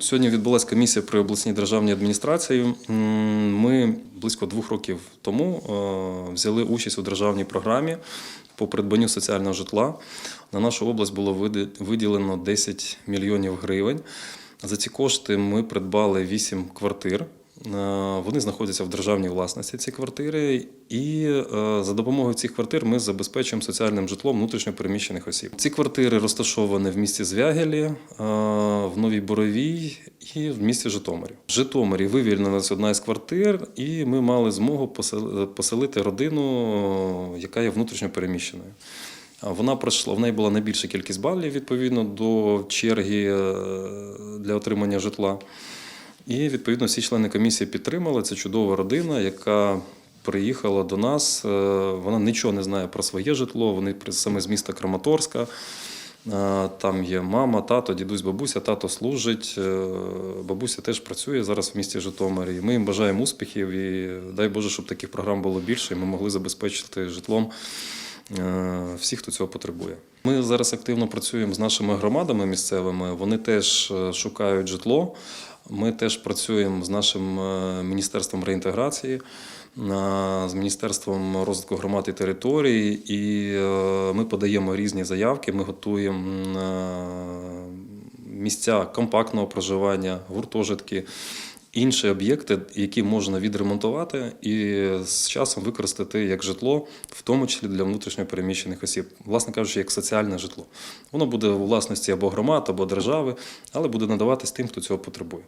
Сьогодні відбулася комісія при обласній державній адміністрації. Ми близько двох років тому е, взяли участь у державній програмі по придбанню соціального житла. На нашу область було виділено 10 мільйонів гривень. За ці кошти ми придбали 8 квартир. Е, Вони знаходяться в державній власності, ці квартири, і е, за допомогою цих квартир ми забезпечуємо соціальним житлом внутрішньопереміщених осіб. Ці квартири розташовані в місті Звягелі, е, в Новій Боровій і в місті Житомирі. В Житомирі вивільнилася одна із квартир, і ми мали змогу посел- поселити родину, яка є внутрішньопереміщеною. Вона пройшла, в неї була найбільша кількість балів відповідно до черги для отримання житла. І відповідно всі члени комісії підтримали. Це чудова родина, яка приїхала до нас. Е, Вона нічого не знає про своє житло. Вони саме з міста Краматорська. Е, Там є мама, тато, дідусь, бабуся, тато служить. е, Бабуся теж працює зараз в місті Житомирі. Ми їм бажаємо успіхів і дай Боже, щоб таких програм було більше, і ми могли забезпечити житлом всіх, хто цього потребує. Ми зараз активно працюємо з нашими громадами місцевими. Вони теж шукають житло. Ми теж працюємо з нашим е, міністерством реінтеграції, е, з міністерством розвитку громад і територій, і е, ми подаємо різні заявки. Ми готуємо місця компактного проживання, гуртожитки. Інші об'єкти, які можна відремонтувати і з часом використати як житло, в тому числі для внутрішньопереміщених осіб, власне кажучи, як соціальне житло. Воно буде у власності або громад, або держави, але буде надаватись тим, хто цього потребує.